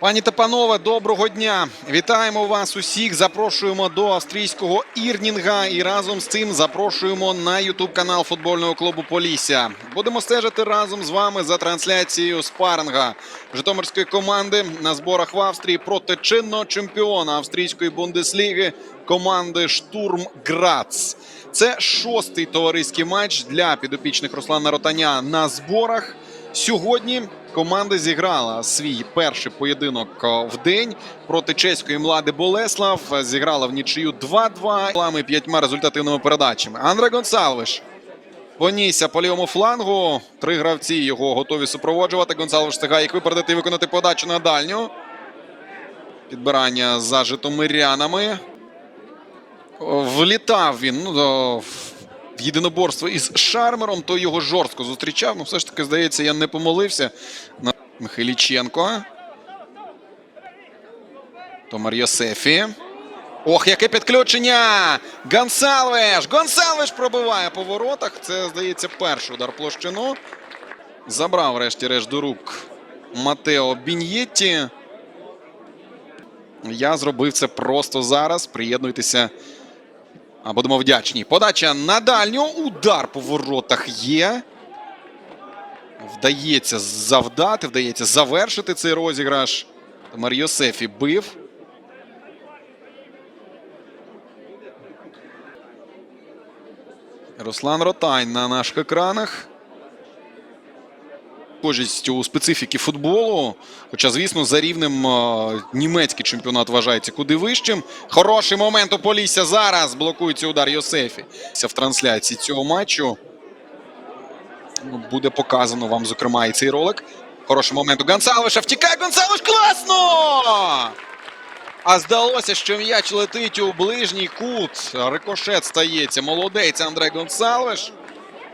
Пані та панове, доброго дня! Вітаємо вас усіх. Запрошуємо до австрійського Ірнінга і разом з цим запрошуємо на Ютуб канал футбольного клубу Полісся. Будемо стежити разом з вами за трансляцією спаринга Житомирської команди на зборах в Австрії проти чинного чемпіона австрійської бундесліги команди Штурм Грац. Це шостий товариський матч для підопічних Руслана Ротаня на зборах. Сьогодні команда зіграла свій перший поєдинок е, в день проти чеської млади Болеслав. Зіграла в нічию 2-2 голами п'ятьма результативними передачами. Андре Гонсалвиш понісся по лівому флангу. Три гравці його готові супроводжувати. Гонсалвиш встигає їх випередити і виконати подачу на дальню. Підбирання за житомирянами. Влітав він ну, в єдиноборство із Шармером, то його жорстко зустрічав. Ну, все ж таки, здається, я не помилився на Михайліченко. Томар Йосефі. Ох, яке підключення! Гонсалвеш! Гонсалвеш пробиває по воротах. Це, здається, перший удар площину. Забрав, врешті-решт, до рук Матео Бін'єтті. Я зробив це просто зараз. Приєднуйтеся. А будемо вдячні. Подача на дальню. Удар по воротах є. Вдається завдати, вдається завершити цей розіграш. Тамар Йосефі бив. Руслан Ротань на наших екранах. Схожість у специфіки футболу. Хоча, звісно, за рівнем е, німецький чемпіонат вважається куди вищим. Хороший момент у Полісся зараз. Блокується удар Йосефі. В трансляції цього матчу ну, буде показано вам, зокрема, і цей ролик. Хороший момент у Гонсалвиша. Втікає Гонсалвиш. Класно! А здалося, що м'яч летить у ближній кут. Рикошет стається. Молодець Андрей Гонсалвиш.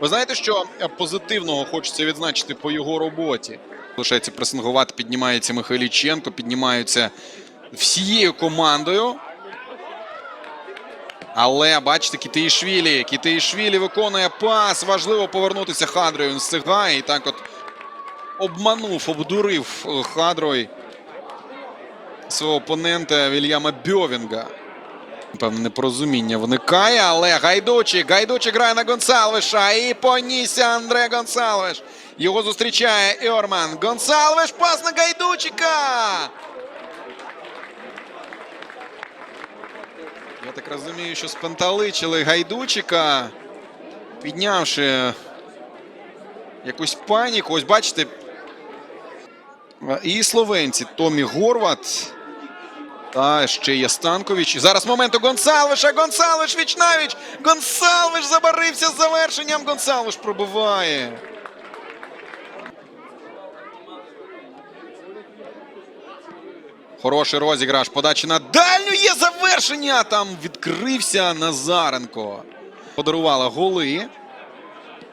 Ви знаєте, що позитивного хочеться відзначити по його роботі? Лишається пресингувати, піднімається Михайліченко, піднімаються всією командою. Але бачите, Кітеїшвілі. Кітеїшвілі виконує пас. Важливо повернутися Хадрою. Він встигає і так от обманув, обдурив е, Хадрой свого опонента Вільяма Бьовінга. Певне непорозуміння виникає, але Гайдучик. Гайдучик грає на Гонсалвиша. І понісся Андре Гонсалвиш. Його зустрічає Іорман. Гонсалвиш пас на Гайдучика. Я так розумію, що спанталичили Гайдучика, піднявши якусь паніку. Ось бачите. І словенці Томі Горват. Та ще є Станкович. Зараз момент у Гонсалвиша. Гонсалвиш віч навіч. Гонсалвиш забарився з завершенням. Гонсалвиш пробиває. Хороший розіграш. Подача на дальню є завершення. Там відкрився Назаренко. Подарувала голи.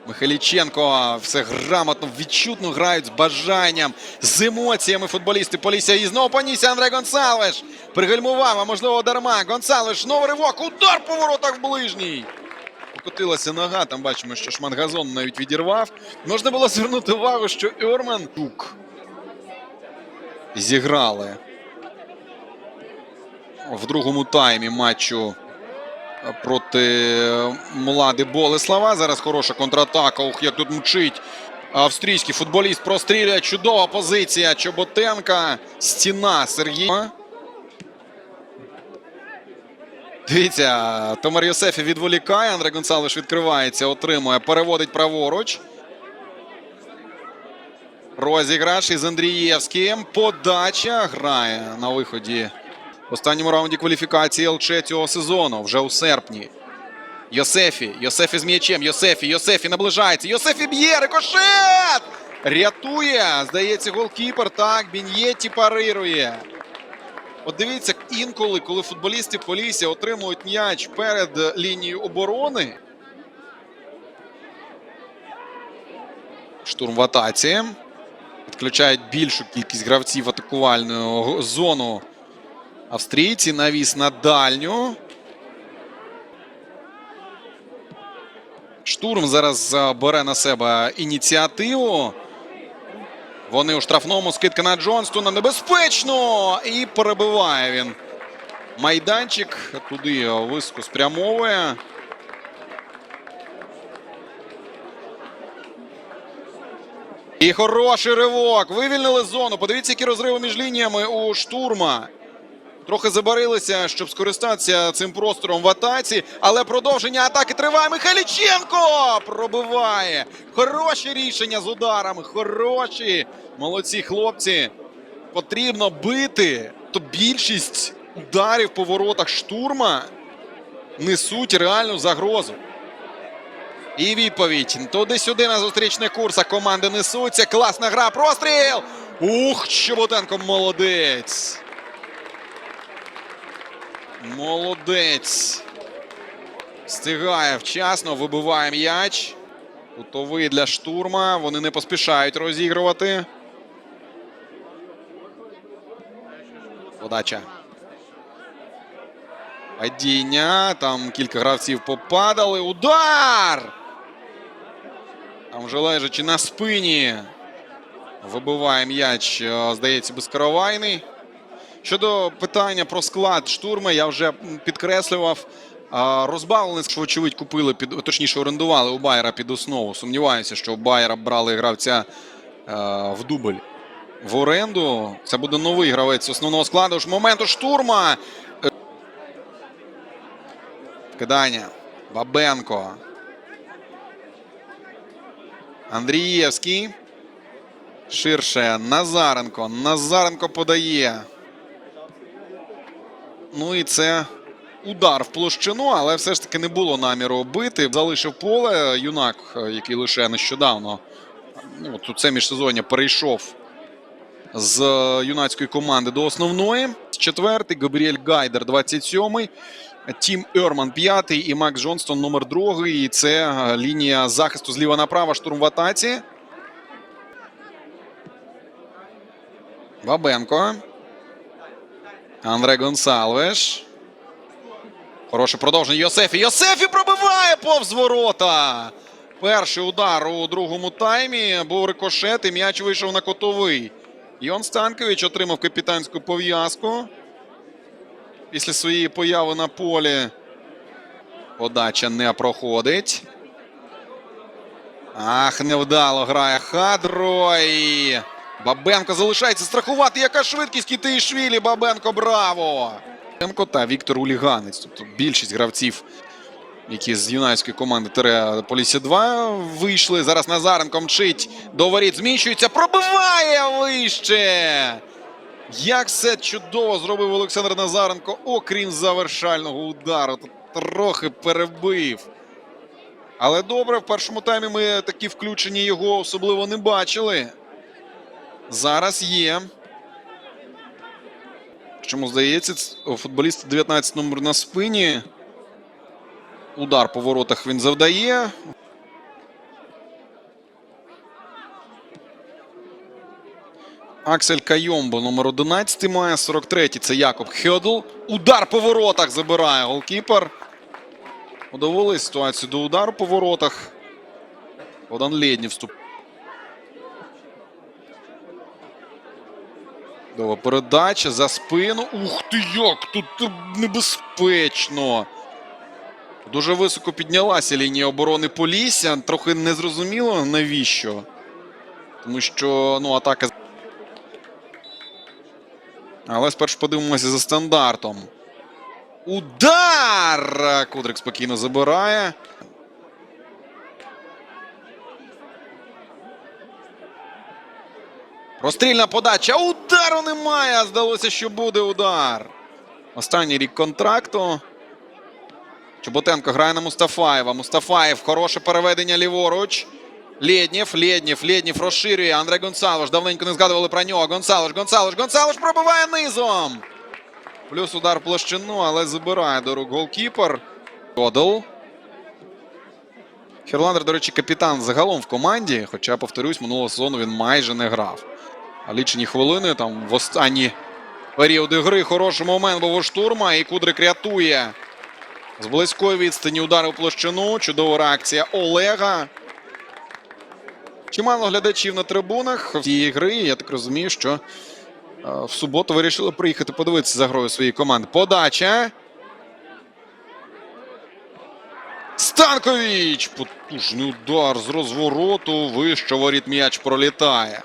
Михайліченко все грамотно, відчутно грають з бажанням, з емоціями футболісти Полісся. І знову понісся Андрей Гонсалвиш. Пригальмував, а можливо дарма. Гонсалвиш, новий ривок, удар по воротах ближній. Покотилася нога, там бачимо, що Шмангазон навіть відірвав. Можна було звернути увагу, що Орман Тук зіграли в другому таймі матчу проти Млади Болеслава. Зараз хороша контратака. Ух, як тут мчить. Австрійський футболіст прострілює. Чудова позиція Чоботенка. Стіна Сергія. Дивіться, Томар Йосефі відволікає. Андре Гонсалвиш відкривається, отримує, переводить праворуч. Розіграш із Андрієвським. Подача грає на виході останньому раунді кваліфікації ЛЧ цього сезону, вже у серпні. Йосефі. Йосефі з м'ячем. Йосефі. Йосефі наближається. Йосефі б'є. Рикошет! Рятує. Здається, голкіпер. Так, Бін'єті парирує. От дивіться, інколи, коли футболісти Полісся отримують м'яч перед лінією оборони. Штурм в атаці. Підключають більшу кількість гравців атакувальну зону. Австрійці навіс на дальню. Штурм зараз бере на себе ініціативу. Вони у штрафному скидка на Джонстона. Небезпечно! І перебиває він. Майданчик туди високо спрямовує. І хороший ривок. Вивільнили зону. Подивіться, які розриви між лініями у штурма. Трохи забарилися, щоб скористатися цим простором в атаці, але продовження атаки триває. Михайліченко пробиває. Хороші рішення з ударами. Хороші. Молодці хлопці. Потрібно бити. То більшість ударів по воротах штурма несуть реальну загрозу. І відповідь. Туди-сюди на зустрічних курсах команди несуться. Класна гра. Простріл! Ух, Чоботенко молодець. Молодець. Встигає вчасно, вибиває м'яч. Кутовий для штурма. Вони не поспішають розігрувати. Подача. Падіння. Там кілька гравців попадали. Удар! Там вже лежачи на спині. Вибиває м'яч, е, здається, безкоровайний. Щодо питання про склад штурма, я вже підкреслював. Розбавлений, вочевидь, купили під точніше орендували у Байера під основу. Сумніваюся, що у Байера брали гравця е, в дубль в оренду. Це буде новий гравець основного складу. Ж моменту штурма. Кидання. Бабенко. Андрієвський. Ширше. Назаренко. Назаренко подає. Ну і це удар в площину, але все ж таки не було наміру бити. Залишив поле. Юнак, е, який лише нещодавно ну, у це міжсезоння перейшов з е, юнацької команди до основної. Четвертий Габріель Гайдер, 27-й. Тім Ерман, п'ятий і Макс Джонстон, номер другий. І це е, лінія захисту зліва направо, штурм в атаці. Бабенко. Андре Гонсалвеш. Хороше продовження. Йосефі. Йосефі пробиває повз ворота. Перший удар у другому таймі. Був рикошет і м'яч вийшов на котовий. Йон Станкович отримав капітанську пов'язку. Після своєї появи на полі. Подача не проходить. Ах, невдало грає Хадро. І Бабенко залишається страхувати. Яка швидкість Кітаїшвілі. Бабенко, браво! Бабенко та Віктор Уліганець. Тобто більшість гравців, які з юнацької команди Тере Полісі 2 вийшли. Зараз Назаренко мчить до воріт. Зміщується. Пробиває вище. Як все чудово зробив Олександр Назаренко, окрім завершального удару. Трохи перебив. Але добре, в першому таймі ми такі включення його особливо не бачили. Зараз є. Чому здається, футболіста 19 номер на спині. Удар по воротах він завдає. Аксель Кайомбо номер 11 має 43-й. Це Якоб Хьодл. Удар по воротах забирає голкіпер. Удовели ситуацію до удару по воротах. Богдан Лєднів вступ. Дова передача за спину. Ух ти як! Тут небезпечно. Дуже високо піднялася лінія оборони Полісся. Трохи незрозуміло навіщо. Тому що ну, атака. Але спершу подивимося за стандартом. Удар! Кудрик спокійно забирає. Розстрільна подача. Удару немає. Здалося, що буде удар. Останній рік контракту. Чоботенко грає на Мустафаєва. Мустафаєв. Хороше переведення ліворуч. Лєднєв, Лєднєв, Лєднєв розширює. Андре Гонсалош. Давненько не згадували про нього. Гонсалош, Гонсалош, Гонсалош пробиває низом. Плюс удар в площину, але забирає до рук голкіпер. Кодл. Херландер, до речі, капітан загалом в команді. Хоча, повторюсь, минулого сезону він майже не грав. Лічені хвилини там в останні періоди гри хороший момент був у штурма. І Кудрик рятує. З близької відстані удар площину. Чудова реакція Олега. Чимало глядачів на трибунах цієї гри. Я так розумію, що е, в суботу вирішили приїхати подивитися за грою своєї команди. Подача. Станкович! Потужний удар з розвороту. Вище воріт м'яч пролітає.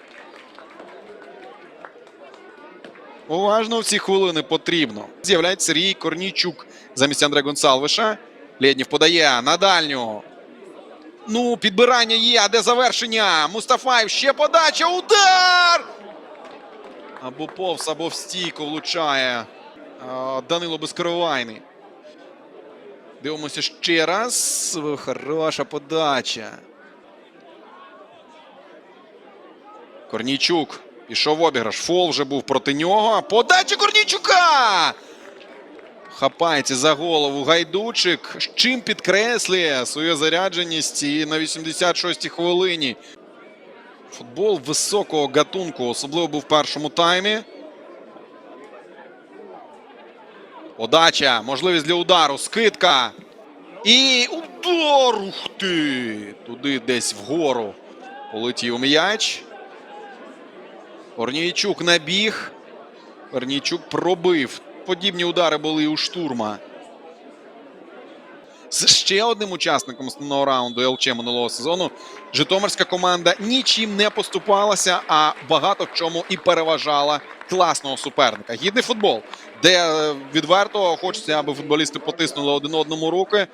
Уважно в ці хвилини потрібно. З'являється Сергій Корнійчук замість Андре Гонсалвиша. Лєднів подає на дальню. Ну, підбирання є, а де завершення? Мустафаєв ще подача. Удар! Або повз, або в стійку влучає Данило Безкоровайний. Дивимося ще раз. Хороша подача. Корнійчук. Пішов обіграш. Фол вже був проти нього. Подача Корнійчука! Хапається за голову гайдучик. Чим підкреслює свою зарядженість і на 86-й хвилині. Футбол високого гатунку, особливо був в першому таймі. Подача. Можливість для удару. Скидка. І удар! Ух ти! Туди десь вгору полетів м'яч. Корнійчук набіг. Корнійчук пробив. Подібні удари були і у штурма. З ще одним учасником основного раунду ЛЧ минулого сезону Житомирська команда нічим не поступалася, а багато в чому і переважала класного суперника. Гідний футбол, де е, відверто хочеться, аби футболісти потиснули один одному руки.